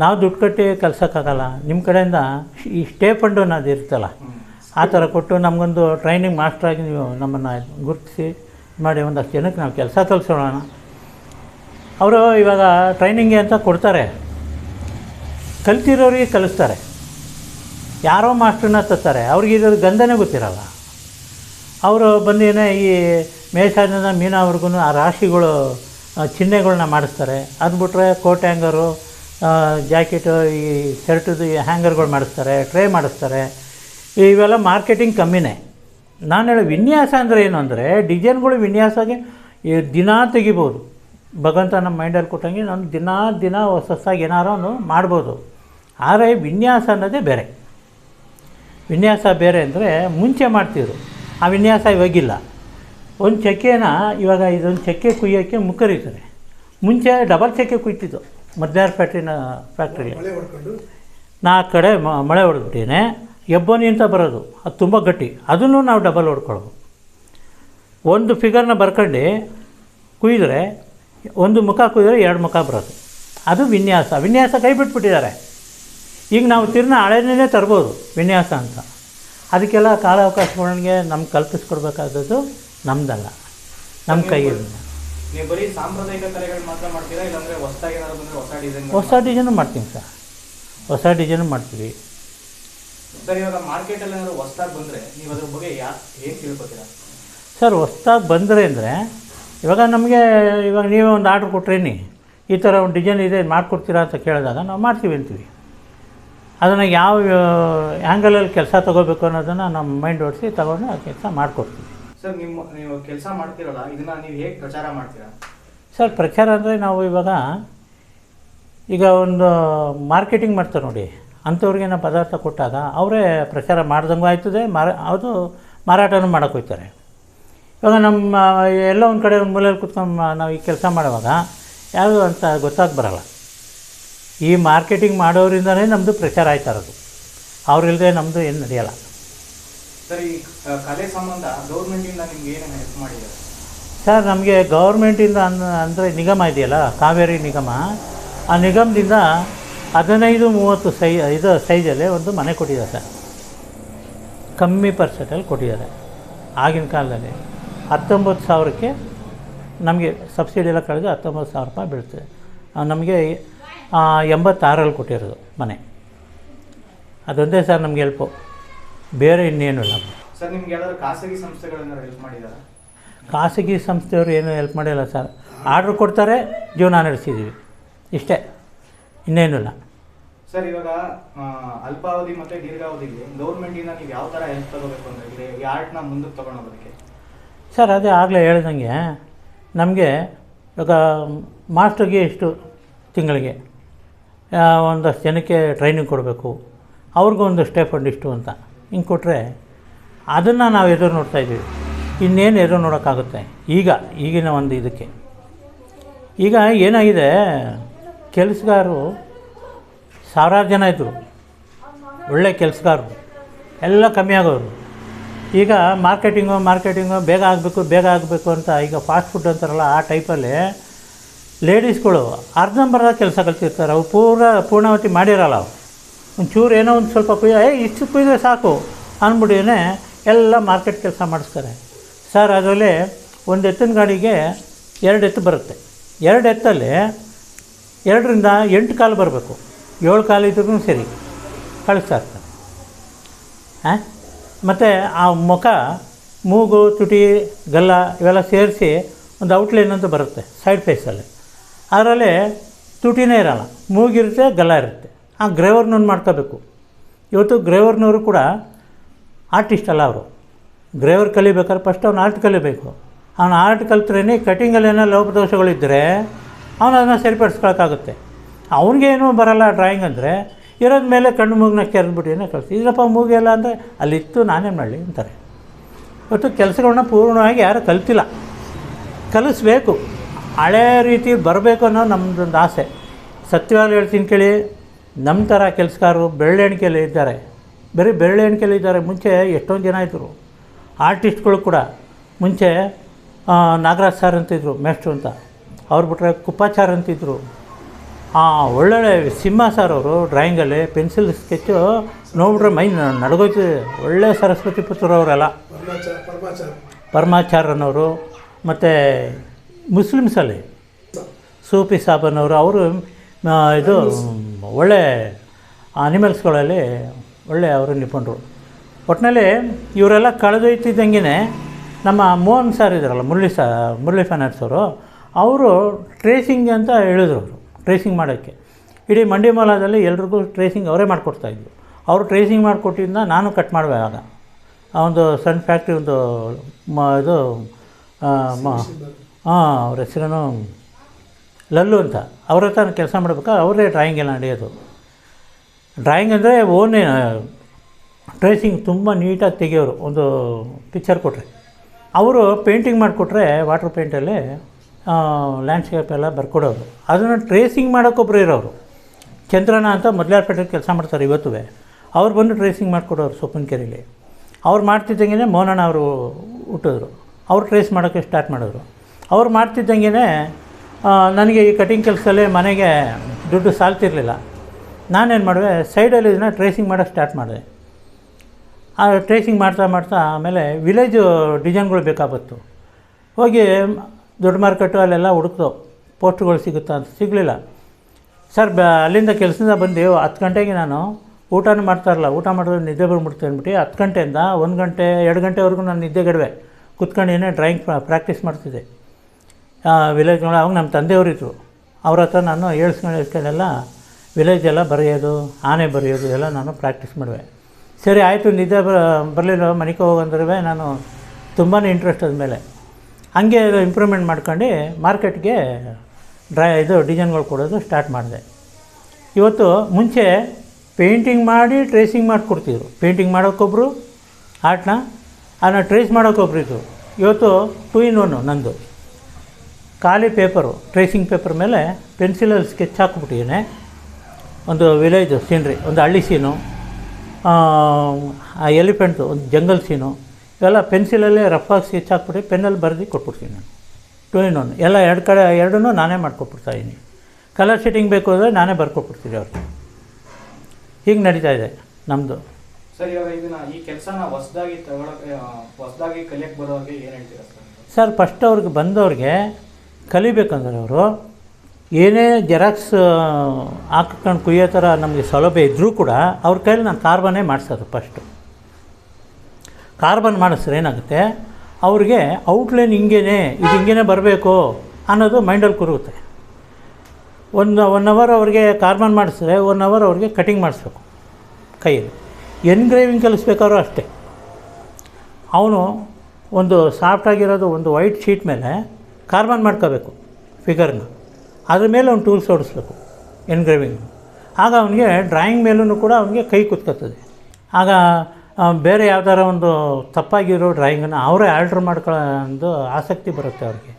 ನಾವು ದುಡ್ಡು ಕಟ್ಟಿ ಕಲ್ಸೋಕ್ಕಾಗಲ್ಲ. ನಿಮ್ಮ ಕಡೆಯಿಂದ ಈ ಸ್ಟೇ ಫಂಡು ಅನ್ನೋದು ಇರುತ್ತಲ್ಲ, ಆ ಥರ ಕೊಟ್ಟು ನಮಗೊಂದು ಟ್ರೈನಿಂಗ್ ಮಾಸ್ಟ್ರಾಗಿ ನೀವು ನಮ್ಮನ್ನು ಗುರುತಿಸಿ ಮಾಡಿ ಒಂದಷ್ಟು ಜನಕ್ಕೆ ನಾವು ಕೆಲಸ ಕಲಿಸೋಣ. ಅವರು ಇವಾಗ ಟ್ರೈನಿಂಗ್ಗೆ ಅಂತ ಕೊಡ್ತಾರೆ. ಕಲ್ತಿರೋರಿಗೆ ಕಲಿಸ್ತಾರೆ. ಯಾರೋ ಮಾಸ್ಟ್ರನ್ನ ತರ್ತಾರೆ ಅವ್ರಿಗೆ ಇದ್ರ ಗಂಧನೇ ಗೊತ್ತಿರಲ್ಲ. ಅವರು ಬಂದೇನೆ ಈ ಮೇಷದಿಂದ ಮೀನವರೆಗೂ ಆ ರಾಶಿಗಳು ಚಿಹ್ನೆಗಳನ್ನ ಚಿಹ್ನೆಗಳ್ನ ಮಾಡಿಸ್ತಾರೆ. ಅದು ಬಿಟ್ರೆ ಕೋಟ್ ಹ್ಯಾಂಗರು ಜಾಕೆಟು, ಈ ಶರ್ಟದು ಈ ಹ್ಯಾಂಗರ್ಗಳು ಮಾಡಿಸ್ತಾರೆ, ಟ್ರೇ ಮಾಡಿಸ್ತಾರೆ. ಇವೆಲ್ಲ ಮಾರ್ಕೆಟಿಂಗ್ ಕಮ್ಮಿನೇ. ನಾನು ಹೇಳೋ ವಿನ್ಯಾಸ ಅಂದರೆ ಏನು ಅಂದರೆ, ಡಿಸೈನ್ಗಳು ವಿನ್ಯಾಸಗೆ ಈ ದಿನ ತೆಗಿಬೋದು. ಭಗವಂತ ನಮ್ಮ ಮೈಂಡಲ್ಲಿ ಕೊಟ್ಟಂಗೆ ನಾನು ದಿನ ದಿನ ಹೊಸ ಹೊಸದಾಗಿ ಏನಾರೋ ಮಾಡ್ಬೋದು. ಆದರೆ ವಿನ್ಯಾಸ ಅನ್ನೋದೇ ಬೇರೆ. ವಿನ್ಯಾಸ ಬೇರೆ ಅಂದರೆ ಮುಂಚೆ ಮಾಡ್ತಿದ್ರು. ಆ ವಿನ್ಯಾಸ ಇವಾಗಿಲ್ಲ. ಒಂದು ಚಕ್ಕೆನ ಇವಾಗ ಇದೊಂದು ಚಕ್ಕೆ ಕುಯ್ಯೋಕ್ಕೆ ಮುಕ್ಕರಿತಾರೆ ಮುಂಚೆ ಡಬಲ್ ಚಕ್ಕೆ ಕುಯ್ತಿದ್ದು ಮದ್ನಾರ್ ಫ್ಯಾಕ್ಟ್ರಿನ ಹೊಡ್ಕೊಂಡು? ನಾಲ್ಕು ಕಡೆ ಮ- ಮಳೆ ಹೊಡೆದ್ಬಿಟ್ಟಿನೇ ಎಬ್ಬನಿ ಅಂತ ಬರೋದು. ಅದು ತುಂಬ ಗಟ್ಟಿ. ಅದನ್ನು ನಾವು ಡಬಲ್ ಹೊಡ್ಕೊಳ್ಳೋದು ಒಂದು ಫಿಗರ್ನ ಬರ್ಕೊಂಡು ಕುಯ್ದರೆ ಒಂದು ಮುಖ ಕುಯ್ದರೆ ಎರಡು ಮುಖ ಬರೋದು. ಅದು ವಿನ್ಯಾಸ. ವಿನ್ಯಾಸ ಕೈ ಬಿಟ್ಬಿಟ್ಟಿದ್ದಾರೆ. ಈಗ ನಾವು ತಿರ್ನ ಹಳೆನೇ ತರ್ಬೋದು ವಿನ್ಯಾಸ ಅಂತ. ಅದಕ್ಕೆಲ್ಲ ಕಾಲಾವಕಾಶಗಳಿಗೆ ನಮ್ಗೆ ಕಲ್ಪಿಸ್ಕೊಡ್ಬೇಕಾದದ್ದು ನಮ್ಮದಲ್ಲ ನಮ್ಮ ಕೈಯಲ್ಲಿ. ಹೊಸ ಡಿಸೈನ್ ಹೊಸ ಡಿಸೈನು ಮಾಡ್ತೀನಿ ಸರ್. ಹೊಸ ಡಿಸೈನು ಮಾಡ್ತೀವಿ. ಸರ್ ಇವಾಗ ಮಾರ್ಕೆಟಲ್ಲಿ ಏನಾದ್ರು ಹೊಸದಾಗಿ ಬಂದ್ರೆ ನೀವು ಅದ್ರ ಬಗ್ಗೆ ಯಾ ಏನು ತಿಳ್ಕೊತೀರಾ? ಸರ್ ಹೊಸ್ದಾಗಿ ಬಂದರೆ ಅಂದರೆ ಇವಾಗ ನಮಗೆ ಇವಾಗ ನೀವೇ ಒಂದು ಆರ್ಡ್ರ್ ಕೊಟ್ರೇನಿ. ಈ ಥರ ಒಂದು ಡಿಸೈನ್ ಇದೆ ಮಾಡಿಕೊಡ್ತೀರಾ ಅಂತ ಕೇಳಿದಾಗ ನಾವು ಮಾಡ್ತೀವಿ ಅಂತೀವಿ. ಅದನ್ನು ಯಾವ ಆ್ಯಂಗಲಲ್ಲಿ ಕೆಲಸ ತೊಗೋಬೇಕು ಅನ್ನೋದನ್ನು ನಮ್ಮ ಮೈಂಡ್ ಓಡಿಸಿ ತಗೊಂಡು ಆ ಕೆಲಸ ಮಾಡಿಕೊಡ್ತೀವಿ. ಸರ್ ನಿಮ್ಮ ನೀವು ಕೆಲಸ ಮಾಡ್ತಿರಲ್ಲ ಇದನ್ನು ನೀವು ಹೇಗೆ ಪ್ರಚಾರ ಮಾಡ್ತೀರಾ? ಸರ್ ಪ್ರಚಾರ ಅಂದರೆ ನಾವು ಇವಾಗ ಈಗ ಒಂದು ಮಾರ್ಕೆಟಿಂಗ್ ಮಾಡ್ತಾರೆ ನೋಡಿ. ಅಂಥವ್ರಿಗೆ ನಾವು ಪದಾರ್ಥ ಕೊಟ್ಟಾಗ ಅವರೇ ಪ್ರಚಾರ ಮಾಡ್ದಂಗೂ ಆಯ್ತದೆ ಮಾರ ಅದು ಮಾರಾಟನೂ ಮಾಡೋಕೆ ಹೋಗ್ತಾರೆ. ಇವಾಗ ನಮ್ಮ ಎಲ್ಲ ಒಂದು ಕಡೆ ಒಂದು ಮೂಲೆಯಲ್ಲಿ ಕುತ್ಕೊಂಡು ನಾವು ಈ ಕೆಲಸ ಮಾಡುವಾಗ ಯಾವುದು ಅಂತ ಗೊತ್ತಾಗಿ ಬರಲ್ಲ. ಈ ಮಾರ್ಕೆಟಿಂಗ್ ಮಾಡೋರಿಂದನೇ ನಮ್ಮದು ಪ್ರೆಷರ್ ಆಯ್ತಾ ಇರೋದು. ಅವ್ರಿಲ್ಲದೆ ನಮ್ಮದು ಏನು ನಡೆಯಲ್ಲ. ಸರ್ ಈ ಕಲೆ ಸಂಬಂಧ ಗೌರ್ಮೆಂಟಿಂದ ನಿಮ್ಗೆ ಹೆಲ್ಪ್ ಮಾಡಿದ್ದಾರೆ? ಸರ್ ನಮಗೆ ಗೌರ್ಮೆಂಟಿಂದ ಅನ್ ಅಂದರೆ ನಿಗಮ ಇದೆಯಲ್ಲ ಕಾವೇರಿ ನಿಗಮ ಆ ನಿಗಮದಿಂದ ಹದಿನೈದು ಮೂವತ್ತು ಸೈ ಇದು ಸೈಜಲ್ಲಿ ಒಂದು ಮನೆ ಕೊಟ್ಟಿದ್ದಾರೆ ಸರ್. ಕಮ್ಮಿ ಪರ್ಸೆಂಟಲ್ಲಿ ಕೊಟ್ಟಿದ್ದಾರೆ. ಆಗಿನ ಕಾಲದಲ್ಲಿ ಹತ್ತೊಂಬತ್ತು ಸಾವಿರಕ್ಕೆ ನಮಗೆ ಸಬ್ಸಿಡಿ ಎಲ್ಲ ಕಳೆದು ಹತ್ತೊಂಬತ್ತು ಸಾವಿರ ರೂಪಾಯಿ ಬೀಳ್ತದೆ. ನಮಗೆ ಎಂಬತ್ತಾರಲ್ಲಿ ಕೊಟ್ಟಿರೋದು ಮನೆ. ಅದೊಂದೇ ಸರ್ ನಮಗೆ ಹೆಲ್ಪು ಬೇರೆ ಇನ್ನೇನು ಇಲ್ಲ. ಸರ್ ನಿಮ್ಗೆ ಯಾವ್ದಾದ್ರು ಖಾಸಗಿ ಸಂಸ್ಥೆಗಳಿಂದ ಹೆಲ್ಪ್ ಮಾಡಿದ್ದಾರೆ ಖಾಸಗಿ ಸಂಸ್ಥೆಯವರು ಏನೂ ಹೆಲ್ಪ್ ಮಾಡಿಲ್ಲ ಸರ್. ಆರ್ಡ್ರ್ ಕೊಡ್ತಾರೆ ಜೀವನ ನಡೆಸಿದ್ದೀವಿ ಇಷ್ಟೇ. ಇನ್ನೇನಿಲ್ಲ ಸರ್ ಇವಾಗ ಅಲ್ಪಾವಧಿ ಮತ್ತು ದೀರ್ಘಾವಧಿಗೆ ಗೌರ್ಮೆಂಟಿಂದ ನೀವು ಯಾವ ಥರ ಹೆಲ್ಪ್ ತಗೋಬೇಕು ಅಂದರೆ ಈ ಆರ್ಟ್ನ ಮುಂದಕ್ಕೆ ತೊಗೊಂಡೋಗೋದಕ್ಕೆ ಸರ್ ಅದೇ ಆಗಲೇ ಹೇಳ್ದಂಗೆ ನಮಗೆ ಇವಾಗ ಮಾಸ್ಟರ್ಗೆ ಇಷ್ಟು ತಿಂಗಳಿಗೆ? ಒಂದಷ್ಟು ಜನಕ್ಕೆ ಟ್ರೈನಿಂಗ್ ಕೊಡಬೇಕು. ಅವ್ರಿಗೂ ಒಂದು ಸ್ಟೇಫಂಡ್ ಇಷ್ಟು ಅಂತ. ಹಿಂಗೆ ಕೊಟ್ಟರೆ ಅದನ್ನು ನಾವು ಎದುರು ನೋಡ್ತಾ ಇದ್ದೀವಿ. ಇನ್ನೇನು ಎದುರು ನೋಡೋಕ್ಕಾಗುತ್ತೆ? ಈಗ, ಈಗಿನ ಒಂದು ಇದಕ್ಕೆ. ಈಗ ಏನಾಗಿದೆ? ಕೆಲಸಗಾರರು ಸಾವಿರಾರು ಜನ ಇದ್ದರು ಒಳ್ಳೆ ಕೆಲಸಗಾರರು ಎಲ್ಲ ಕಮ್ಮಿ ಆಗೋರು. ಈಗ ಮಾರ್ಕೆಟಿಂಗು ಮಾರ್ಕೆಟಿಂಗು ಬೇಗ ಆಗಬೇಕು ಬೇಗ ಆಗಬೇಕು ಅಂತ ಈಗ ಫಾಸ್ಟ್ ಫುಡ್ ಅಂತಾರಲ್ಲ, ಆ ಟೈಪಲ್ಲಿ ಲೇಡೀಸ್ಗಳು ಅರ್ಧಂಬರ್ಧ ಕೆಲಸ ಕಲ್ತಿರ್ತಾರೆ. ಅವು ಪೂರ ಪೂರ್ಣಾವತಿ ಮಾಡಿರಲ್ಲ ಅವು ಒಂಚೂರು ಏನೋ ಒಂದು ಸ್ವಲ್ಪ ಕುಯ್ಯ ಏ ಇಷ್ಟು ಕುಯ್ದರೆ ಸಾಕು ಅಂದ್ಬಿಟ್ಟಿನೇ ಎಲ್ಲ ಮಾರ್ಕೆಟ್ ಕೆಲಸ ಮಾಡಿಸ್ತಾರೆ. ಸರ್, ಅದರಲ್ಲಿ ಒಂದು ಎತ್ತಿನ ಗಾಡಿಗೆ ಎರಡು ಎತ್ತು ಬರುತ್ತೆ. ಎರಡು ಎತ್ತಲ್ಲಿ ಎರಡರಿಂದ ಎಂಟು ಕಾಲು ಬರಬೇಕು. ಏಳು ಕಾಲು ಇದ್ರೂ ಸರಿ. ಕಳಿಸ್ತಾ ಇರ್ತಾರೆ. ಹಾಂ ಮತ್ತು ಆ ಮುಖ, ಮೂಗು, ತುಟಿ, ಗಲ್ಲ ಇವೆಲ್ಲ ಸೇರಿಸಿ ಒಂದು ಔಟ್ಲೈನ್ ಅಂತ ಬರುತ್ತೆ ಸೈಡ್ ಫೇಸಲ್ಲಿ ಅದರಲ್ಲಿ ತುಟಿನೇ ಇರೋಲ್ಲ, ಮೂಗಿರುತ್ತೆ ಗಲ್ಲ ಇರುತ್ತೆ. ಆ ಗ್ರೇವರ್ನವ್ರು ಮಾಡ್ಕೋಬೇಕು. ಇವತ್ತು ಗ್ರೇವರ್ನವರು ಕೂಡ ಆರ್ಟಿಸ್ಟ್ ಅಲ್ಲ ಅವರು. ಗ್ರೇವರ್ ಕಲಿಬೇಕಾದ್ರೆ ಫಸ್ಟ್ ಅವ್ನು ಆರ್ಟ್ ಕಲಿಬೇಕು. ಅವನು ಆರ್ಟ್ ಕಲ್ತ್ರೇ ಕಟಿಂಗಲ್ಲಿ ಏನೋ ಲೋಪದೋಷಗಳಿದ್ದರೆ ಅವನು ಅದನ್ನು ಸರಿಪಡಿಸ್ಕೊಳಕ್ಕಾಗುತ್ತೆ. ಅವನಿಗೇನು ಬರಲ್ಲ ಡ್ರಾಯಿಂಗ್ ಅಂದರೆ, ಇರೋದ ಮೇಲೆ ಕಣ್ಣು ಮೂಗನ್ನ ಕೆರೆದ್ಬಿಟ್ಟು ಕಳಿಸಿ ಇಲ್ಲಪ್ಪ ಮೂಗಿಲ್ಲ ಅಂದರೆ, ಅಲ್ಲಿತ್ತು ನಾನೇ ಮಾಡಲಿ ಅಂತಾರೆ. ಇವತ್ತು ಕೆಲಸಗಳನ್ನ ಪೂರ್ಣವಾಗಿ ಯಾರೂ ಕಲ್ತಿಲ್ಲ. ಕಲಿಸ್ಬೇಕು. ಹಳೇ ರೀತಿ ಬರಬೇಕು ಅನ್ನೋ ನಮ್ಮದೊಂದು ಆಸೆ. ಸತ್ಯವಾಗಿ ಹೇಳ್ತೀನಿ ಕೇಳಿ ನಮ್ಮ ಥರ ಕೆಲಸಗಾರರು ಬೆರಳೆಣಿಕೆಯಲ್ಲಿ ಇದ್ದಾರೆ. ಬರೀ ಬೆರಳೆಣಿಕೆಯಲ್ಲಿ ಇದ್ದಾರೆ ಮುಂಚೆ ಎಷ್ಟೊಂದು ಜನ ಇದ್ದರು ಆರ್ಟಿಸ್ಟ್ಗಳು ಕೂಡ ಮುಂಚೆ ನಾಗರಾಜ್ ಸರ್ ಅಂತಿದ್ರು ಮೇಷ್ಟ್ರು ಅಂತ. ಅವ್ರು ಬಿಟ್ಟರೆ ಕುಪ್ಪಾಚಾರ್ ಅಂತಿದ್ರು. ಒಳ್ಳೊಳ್ಳೆ ಸಿಂಹ ಸರ್ ಅವರು ಡ್ರಾಯಿಂಗಲ್ಲಿ ಪೆನ್ಸಿಲ್ ಸ್ಕೆಚ್ಚು ನೋಡ್ಬಿಟ್ರೆ ಮೈ ನಡಗೋಯ್ತು. ನಡ್ಗೋಯ್ತದೆ ಒಳ್ಳೆ ಸರಸ್ವತಿ ಪುತ್ರರವರೆಲ್ಲ ಅವರೆಲ್ಲ. ಪರಮಾಚಾರ ಅನ್ನೋರು. ಮತ್ತು ಮುಸ್ಲಿಮ್ಸಲ್ಲಿ ಸೂಫಿ ಸಾಬನವರು ಅವರು ಅವರು ಇದು ಒಳ್ಳೆ ಅನಿಮಲ್ಸ್ಗಳಲ್ಲಿ ಒಳ್ಳೆ ಅವರು ನಿಪುಣರು. ಒಟ್ಟಿನಲ್ಲಿ ಇವರೆಲ್ಲ ಕಳೆದೊಯ್ತಿದ್ದಂಗೆ ನಮ್ಮ ಮೋಹನ್ ಸರ್ ಇದ್ದಾರಲ್ಲ ಮುರಳಿ ಸಾ ಮುರಳಿ ಫೈನಾನ್ಸ್ ಅವರು ಅವರು ಟ್ರೇಸಿಂಗ್ ಅಂತ ಹೇಳಿದ್ರು ಅವರು ಟ್ರೇಸಿಂಗ್ ಮಾಡೋಕ್ಕೆ. ಇಡೀ ಮಂಡಿ ಮಾಲದಲ್ಲಿ ಎಲ್ರಿಗೂ ಟ್ರೇಸಿಂಗ್ ಅವರೇ ಮಾಡಿಕೊಡ್ತಾಯಿದ್ರು ಅವರು ಟ್ರೇಸಿಂಗ್ ಮಾಡಿಕೊಟ್ಟಿದ್ದ ನಾನು ಕಟ್ ಮಾಡುವೆ ಆಗ. ಆ ಒಂದು ಸಣ್ಣ ಫ್ಯಾಕ್ಟ್ರಿ ಒಂದು ಮ, ಇದು ಹಾಂ ಅವ್ರ ಹೆಸರೇನು ಲಲ್ಲು ಅಂತ. ಅವ್ರ ಹತ್ರ ಕೆಲಸ ಮಾಡ್ಬೇಕಾದ್ರೆ ಅವರೇ ಡ್ರಾಯಿಂಗ್ ಎಲ್ಲ ನಡೆಯೋದು. ಡ್ರಾಯಿಂಗ್ ಅಂದರೆ ಓನೇ ಟ್ರೇಸಿಂಗ್ ತುಂಬ ನೀಟಾಗಿ ತೆಗಿಯೋರು. ಒಂದು ಪಿಕ್ಚರ್ ಕೊಟ್ಟರೆ ಅವರು ಪೇಂಟಿಂಗ್ ಮಾಡಿಕೊಟ್ರೆ ವಾಟ್ರ್ ಪೇಂಟಲ್ಲಿ ಲ್ಯಾಂಡ್ಸ್ಕೇಪ್ ಎಲ್ಲ ಬರ್ಕೊಡೋರು. ಅದನ್ನು ಟ್ರೇಸಿಂಗ್ ಮಾಡೋಕ್ಕೊಬ್ರು ಇರೋರು. ಚಂದ್ರನ ಅಂತ ಮೊದಲಾರ್ಪೇಟೆಗೆ ಕೆಲಸ ಮಾಡ್ತಾರೆ ಇವತ್ತೂ ಅವ್ರು ಬಂದು ಟ್ರೇಸಿಂಗ್ ಮಾಡಿಕೊಡೋರು ಸೊಪ್ಪನಕೆರೆಯಲ್ಲಿ ಅವ್ರು ಮಾಡ್ತಿದ್ದಂಗೆ ಮೋನಣ್ಣ ಅವರು ಹುಟ್ಟಿದ್ರು. ಅವ್ರು ಟ್ರೇಸ್ ಮಾಡೋಕ್ಕೆ ಸ್ಟಾರ್ಟ್ ಮಾಡಿದ್ರು. ಅವ್ರು ಮಾಡ್ತಿದ್ದಂಗೆ ನನಗೆ ಈ ಕಟಿಂಗ್ ಕೆಲಸದಲ್ಲಿ ಮನೆಗೆ ದುಡ್ಡು ಸಾಲ್ತಿರಲಿಲ್ಲ. ನಾನೇನು ಮಾಡಿದೆ ಸೈಡಲ್ಲಿ ಇದನ್ನ ಟ್ರೇಸಿಂಗ್ ಮಾಡೋಕ್ಕೆ ಸ್ಟಾರ್ಟ್ ಮಾಡಿದೆ. ಆ ಟ್ರೇಸಿಂಗ್ ಮಾಡ್ತಾ ಮಾಡ್ತಾ ಆಮೇಲೆ ವಿಲೇಜು ಡಿಸೈನ್ಗಳು ಬೇಕಾಗತ್ತು ಹೋಗಿ ದೊಡ್ಡ ಮಾರ್ಕೆಟು ಅಲ್ಲೆಲ್ಲ ಹುಡುಕ್ತು ಪೋಸ್ಟ್ಗಳು ಸಿಗುತ್ತಾ ಅಂತ ಸಿಗಲಿಲ್ಲ. ಸರ್, ಬ, ಅಲ್ಲಿಂದ ಕೆಲಸದಿಂದ ಬಂದು ಹತ್ತು ಗಂಟೆಗೆ ನಾನು ಊಟನೂ ಮಾಡ್ತಾ ಇರಲ್ಲ ಊಟ ಮಾಡಿದ್ರೆ ನಿದ್ದೆ ಬಂದ್ಬಿಡ್ತು ಅಂದ್ಬಿಟ್ಟು ಹತ್ತು ಗಂಟೆಯಿಂದ ಒಂದು ಗಂಟೆ, ಎರಡು ಗಂಟೆವರೆಗೂ ನಾನು ನಿದ್ದೆಗೆಡುವೆ. ಕುತ್ಕೊಂಡು ಏನೇ ಡ್ರಾಯಿಂಗ್ ಪ್ರಾಕ್ಟೀಸ್ ಮಾಡ್ತಿದ್ದೆ. ವಿಲೇಜ್ಗಳು ಅವಾಗ ನಮ್ಮ ತಂದೆಯವರಿದ್ರು. ಅವ್ರ ಹತ್ರ ನಾನು ಹೇಳ್ಸ್ಕೊಂಡು ಹೇಳ್ಸ್ಕೊಂಡೆಲ್ಲ ವಿಲೇಜ್ ಎಲ್ಲ ಬರೆಯೋದು, ಆನೆ ಬರೆಯೋದು ಎಲ್ಲ ನಾನು ಪ್ರಾಕ್ಟೀಸ್ ಮಾಡುವೆ. ಸರಿ, ಆಯಿತು, ನಿದ್ದೆ ಬ, ಬರಲಿಲ್ಲ, ಮನೆಗೆ ಹೋಗಂದ್ರೆ ನಾನು ತುಂಬಾ ಇಂಟ್ರೆಸ್ಟ್ ಮೇಲೆ. ಹಂಗೆ ಇಂಪ್ರೂವ್ಮೆಂಟ್ ಮಾಡ್ಕೊಂಡು ಮಾರ್ಕೆಟ್ಗೆ ಡ್ರೈ, ಇದು ಡಿಸೈನ್ಗಳು ಕೊಡೋದು ಸ್ಟಾರ್ಟ್ ಮಾಡಿದೆ. ಇವತ್ತು ಮುಂಚೆ ಪೇಂಟಿಂಗ್ ಮಾಡಿ ಟ್ರೇಸಿಂಗ್ ಮಾಡಿಕೊಡ್ತಿದ್ರು. ಪೇಂಟಿಂಗ್ ಮಾಡೋಕ್ಕೊಬ್ರು, ಆರ್ಟ್ನ, ಅದನ್ನ ಟ್ರೇಸ್ ಮಾಡೋಕ್ಕೊಬ್ರು ಇತ್ತು ಇವತ್ತು ಟೂ ಇನ್ ಒನ್ನು ನಂದು ಖಾಲಿ ಪೇಪರು ಟ್ರೇಸಿಂಗ್ ಪೇಪರ್ ಮೇಲೆ ಪೆನ್ಸಿಲಲ್ಲಿ ಸ್ಕೆಚ್ ಹಾಕ್ಬಿಟ್ಟಿದ್ದೇನೆ. ಒಂದು ವಿಲೇಜ್ ಸೀನ್ರಿ ಒಂದು ಹಳ್ಳಿ ಸೀನು ಆ ಎಲಿಫೆಂಟು ಒಂದು ಜಂಗಲ್ ಸೀನು ಇವೆಲ್ಲ ಪೆನ್ಸಿಲಲ್ಲೇ ರಫಾಗಿ ಸ್ಕೆಚ್ ಹಾಕ್ಬಿಟ್ಟು ಪೆನ್ನಲ್ಲಿ ಬರೆದು ಕೊಟ್ಬಿಡ್ತೀನಿ ನಾನು. ಟೂ ಇನ್ ಒನ್ ಎಲ್ಲ ಎರಡು ಕಡೆ ಎರಡನ್ನೂ ನಾನೇ ಮಾಡ್ಕೊಟ್ಬಿಡ್ತಾಯಿದ್ದೀನಿ ಕಲರ್ ಶೀಟಿಂಗ್ ಬೇಕು ಅಂದರೆ ನಾನೇ ಬರ್ಕೊಟ್ಬಿಡ್ತೀನಿ ಅವ್ರಿಗೆ. ಹೀಗೆ ನಡೀತಾ ಇದೆ ನಮ್ಮದು ಸರ್ ಇವಾಗ ಇದನ್ನ ಈ ಕೆಲಸನ ಹೊಸದಾಗಿ ತಗೊಳಕ್ಕೆ ಹೊಸದಾಗಿ ಕಲಿಯಕ್ಕೆ ಬರೋರಿಗೆ ಏನು ಹೇಳ್ತೀರಾ ಸರ್? ಫಸ್ಟ್ ಅವ್ರಿಗೆ ಬಂದವ್ರಿಗೆ ಕಲಿಬೇಕಂದ್ರೆ ಅವರು, ಏನೇ ಜೆರಾಕ್ಸ್ ಹಾಕ್ಕೊಂಡು ಕುಯ್ಯೋ ಥರ ನಮಗೆ ಸೌಲಭ್ಯ ಇದ್ದರೂ ಕೂಡ ಅವ್ರ ಕೈಲಿ ನಾನು ಕಾರ್ಬನ್ನೇ ಮಾಡಿಸೋದು ಫಸ್ಟು ಕಾರ್ಬನ್ ಮಾಡಿಸ್ರೆ ಏನಾಗುತ್ತೆ? ಅವ್ರಿಗೆ ಔಟ್ಲೈನ್ ಹಿಂಗೇನೆ, ಇದು ಹಿಂಗೇನೆ ಬರಬೇಕು ಅನ್ನೋದು ಮೈಂಡಲ್ಲಿ ಕುರುತ್ತೆ ಒಂದು ಒನ್ ಅವರ್ ಅವ್ರಿಗೆ ಕಾರ್ಬನ್ ಮಾಡಿಸಿದ್ರೆ ಒನ್ ಅವರ್ ಅವ್ರಿಗೆ ಕಟಿಂಗ್ ಮಾಡಿಸ್ಬೇಕು ಕೈಯಲ್ಲಿ. ಎನ್ಗ್ರೇವಿಂಗ್ ಕಲಿಸ್ಬೇಕಾದ್ರು ಅಷ್ಟೇ. ಅವನು ಒಂದು ಸಾಫ್ಟಾಗಿರೋದು ಒಂದು ವೈಟ್ ಶೀಟ್ ಮೇಲೆ ಕಾರ್ಬನ್ ಮಾಡ್ಕೋಬೇಕು ಫಿಗರ್ನ ಅದ್ರ ಮೇಲೆ ಅವ್ನು ಟೂಲ್ಸ್ ಓಡಿಸ್ಬೇಕು ಎನ್ಗ್ರೇವಿಂಗ್ ಆಗ ಅವನಿಗೆ ಡ್ರಾಯಿಂಗ್ ಮೇಲೂ ಕೂಡ ಅವನಿಗೆ ಕೈ ಕುತ್ಕೋತದೆ. ಆಗ ಬೇರೆ ಯಾವ್ದಾರ ಒಂದು ತಪ್ಪಾಗಿರೋ ಡ್ರಾಯಿಂಗನ್ನು ಅವರೇ ಆಲ್ಟ್ರ್ ಮಾಡ್ಕೊಳ್ಳೋ ಆಸಕ್ತಿ ಬರುತ್ತೆ ಅವ್ರಿಗೆ.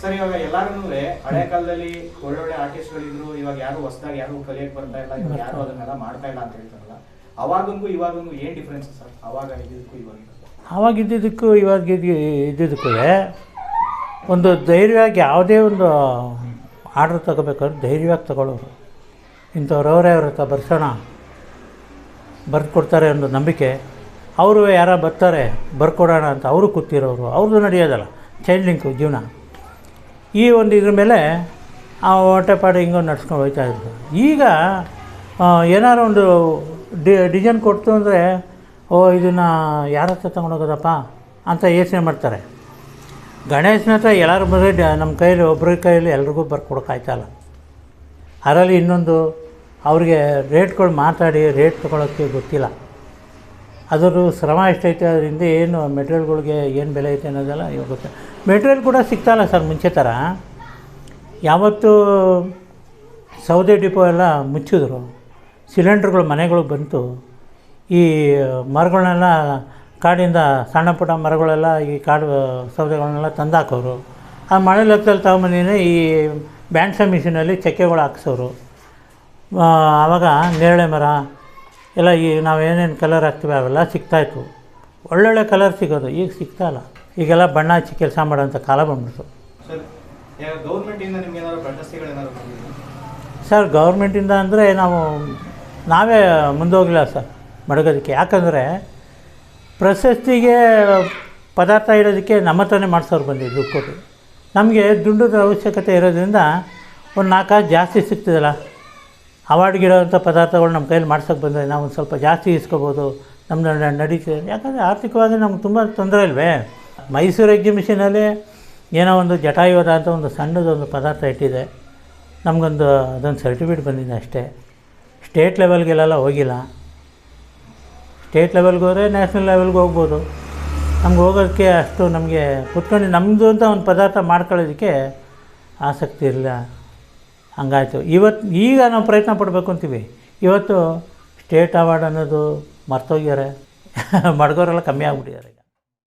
ಸರ್ ಇವಾಗ ಎಲ್ಲರೂ ಹಳೆ ಕಾಲದಲ್ಲಿ ಒಳ್ಳೊಳ್ಳೆ ಆರ್ಟಿಸ್ಟ್ಗಳಿದ್ರು ಇವಾಗ ಯಾರು ಹೊಸದಾಗಿ ಯಾರು ಕಲಿಯಕ್ಕೆ ಬರ್ತಾ ಇಲ್ಲ ಇವಾಗ ಯಾರು ಅದನ್ನೆಲ್ಲ ಮಾಡ್ತಾ ಇಲ್ಲ ಅಂತ ಹೇಳ್ತಾರಲ್ಲ ಅವಾಗಂಗೂ ಇವಾಗಂಗೂ ಏನು ಡಿಫ್ರೆನ್ಸ್ ಸರ್? ಅವಾಗ ಇದ್ದಿದ್ದಕ್ಕೂ ಇವಾಗ? ಅವಾಗ ಇದ್ದಿದ್ದಕ್ಕೂ ಇವಾಗ ಇದ್ದಿ- ಇದ್ದಿದ್ದಕ್ಕೂ ಒಂದು ಧೈರ್ಯವಾಗಿ ಯಾವುದೇ ಒಂದು ಆರ್ಡ್ರ್ ತಗೋಬೇಕಾದ್ರೆ ಧೈರ್ಯವಾಗಿ ತಗೊಳ್ಳೋರು. ಇಂಥವ್ರವರೇ ಅವ್ರ ಹತ್ರ ಬರ್ಸೋಣ ಬರ್ದು ಕೊಡ್ತಾರೆ ಅನ್ನೋ ನಂಬಿಕೆ. ಅವರು ಯಾರು ಬರ್ತಾರೆ, ಬರ್ಕೊಡೋಣ ಅಂತ ಅವರು ಕೂತಿರೋರು. ಅವ್ರದ್ದು ನಡೆಯೋದಲ್ಲ, ಚೈಲ್ಡ್ ಲಿಂಕು ಜೀವನ. ಈ ಒಂದು ಇದ್ರ ಮೇಲೆ ಆ ಹೊಟ್ಟೆಪಾಡು ಹಿಂಗೆ ನಡ್ಸ್ಕೊಂಡು ಹೋಗ್ತಾ ಇದ್ರು. ಈಗ ಏನಾರು ಒಂದು ಡಿ ಡಿಸೈನ್ ಕೊಡ್ತು ಅಂದರೆ, ಓ, ಇದನ್ನು ಯಾರ ಹತ್ರ ತೊಗೊಂಡೋಗೋದಪ್ಪ ಅಂತ ಯೋಚನೆ ಮಾಡ್ತಾರೆ. ಗಣೇಶನ ಹತ್ರ ಎಲ್ಲರ ಬಂದರೆ ನಮ್ಮ ಕೈಯಲ್ಲಿ ಒಬ್ಬರ ಕೈಯಲ್ಲಿ ಎಲ್ರಿಗೂ ಬರ್ಕೊಡೋಕ್ಕಾಯ್ತಲ್ಲ ಅದರಲ್ಲಿ ಇನ್ನೊಂದು ಅವ್ರಿಗೆ ರೇಟ್ಗಳು ಮಾತಾಡಿ ರೇಟ್ ತೊಗೊಳೋಕ್ಕೆ ಗೊತ್ತಿಲ್ಲ. ಅದರ ಶ್ರಮ ಎಷ್ಟೈತೆ, ಅದರಿಂದ ಏನು ಮೆಟೀರಿಯಲ್ಗಳಿಗೆ ಏನು ಬೆಲೆ ಐತೆ ಅನ್ನೋದೆಲ್ಲ ಇವಾಗ ಗೊತ್ತ. ಮೆಟೀರಿಯಲ್ ಕೂಡ ಸಿಗ್ತಾಯಿಲ್ಲ ಸರ್ ಮುಂಚೆ ಥರ ಯಾವತ್ತು ಸೌದೆ ಡಿಪೋ ಎಲ್ಲ ಮುಚ್ಚಿದ್ರು. ಸಿಲಿಂಡ್ರ್ಗಳು ಮನೆಗಳಿಗೆ ಬಂತು. ಈ ಮರಗಳನ್ನೆಲ್ಲ ಕಾಡಿಂದ ಸಣ್ಣ ಪುಟ್ಟ ಮರಗಳೆಲ್ಲ ಈ ಕಾಡು ಸೌದೆಗಳನ್ನೆಲ್ಲ ತಂದಾಕೋರು ಆ ಮಳೆ ಲೆಕ್ಕದಲ್ಲಿ ತಗೊಂಬಂದಿನ ಈ ಬ್ಯಾಂಡ್ಸ ಮಿಷಿನಲ್ಲಿ ಚಕ್ಕೆಗಳು ಹಾಕ್ಸೋರು. ಆವಾಗ ನೇರಳೆ ಮರ ಎಲ್ಲ ಈ ನಾವು ಏನೇನು ಕಲರ್ ಹಾಕ್ತೀವಿ ಅವೆಲ್ಲ ಸಿಗ್ತಾಯಿತ್ತು ಒಳ್ಳೊಳ್ಳೆ ಕಲರ್ ಸಿಗೋದು ಈಗ ಸಿಗ್ತಾ ಇಲ್ಲ. ಈಗೆಲ್ಲ ಬಣ್ಣ ಹಚ್ಚಿ ಕೆಲಸ ಮಾಡೋಂಥ ಕಾಲ ಬಂದ್ಬಿಡ್ತು. ಸರ್ ಗೌರ್ಮೆಂಟಿಂದ ಅಂದರೆ ನಾವು ನಾವೇ ಮುಂದೋಗಿಲ್ಲ ಸರ್ ಮಡಗೋದಕ್ಕೆ. ಯಾಕಂದರೆ ಪ್ರಶಸ್ತಿಗೆ ಪದಾರ್ಥ ಇಡೋದಕ್ಕೆ ನಮ್ಮ ಹತ್ರನೇ ಮಾಡಿಸೋರು ಬಂದಿದ್ದು ದುಡ್ಡು ಕೊಟ್ಟು ನಮಗೆ ದುಂಡದ ಅವಶ್ಯಕತೆ ಇರೋದ್ರಿಂದ ಒಂದು ನಾಲ್ಕು ಜಾಸ್ತಿ ಸಿಗ್ತದಲ್ಲ. ಅವಾರ್ಡ್ಗಿರೋಂಥ ಪದಾರ್ಥಗಳು ನಮ್ಮ ಕೈಯಲ್ಲಿ ಮಾಡ್ಸೋಕ್ಕೆ ಬಂದರೆ ನಾವು ಒಂದು ಸ್ವಲ್ಪ ಜಾಸ್ತಿ ಇಸ್ಕೋಬೋದು. ನಮ್ಮನ್ನ ನಡೀತದೆ. ಯಾಕಂದರೆ ಆರ್ಥಿಕವಾಗಿ ನಮ್ಗೆ ತುಂಬ ತೊಂದರೆ ಇಲ್ವೇ? ಮೈಸೂರು ಎಕ್ಸಿಬಿಷನಲ್ಲಿ ಏನೋ ಒಂದು ಜಟಾಯುವದ ಅಂತ ಒಂದು ಸಣ್ಣದೊಂದು ಪದಾರ್ಥ ಇಟ್ಟಿದೆ. ನಮಗೊಂದು ಅದೊಂದು ಸರ್ಟಿಫಿಕೇಟ್ ಬಂದಿದೆ ಅಷ್ಟೇ. ಸ್ಟೇಟ್ ಲೆವೆಲ್ಗೆಲ್ಲ ಹೋಗಿಲ್ಲ. ಸ್ಟೇಟ್ ಲೆವೆಲ್ಗೆ ಹೋದರೆ ನ್ಯಾಷನಲ್ ಲೆವೆಲ್ಗೆ ಹೋಗ್ಬೋದು. ನಮ್ಗೆ ಹೋಗೋಕ್ಕೆ ಅಷ್ಟು ನಮಗೆ ಕುತ್ಕೊಂಡು ನಮ್ಮದು ಅಂತ ಒಂದು ಪದಾರ್ಥ ಮಾಡ್ಕೊಳ್ಳೋದಕ್ಕೆ ಆಸಕ್ತಿ ಇರಲಿಲ್ಲ ಹಂಗಾಯಿತು. ಇವತ್ತು ಈಗ ನಾವು ಪ್ರಯತ್ನ ಪಡಬೇಕು ಅಂತೀವಿ. ಇವತ್ತು ಸ್ಟೇಟ್ ಅವಾರ್ಡ್ ಅನ್ನೋದು ಮರ್ತೋಗ್ಯಾರೆ ಮಡ್ಗೋರೆಲ್ಲ ಕಮ್ಮಿ ಆಗ್ಬಿಟ್ಟಿದ್ದಾರೆ.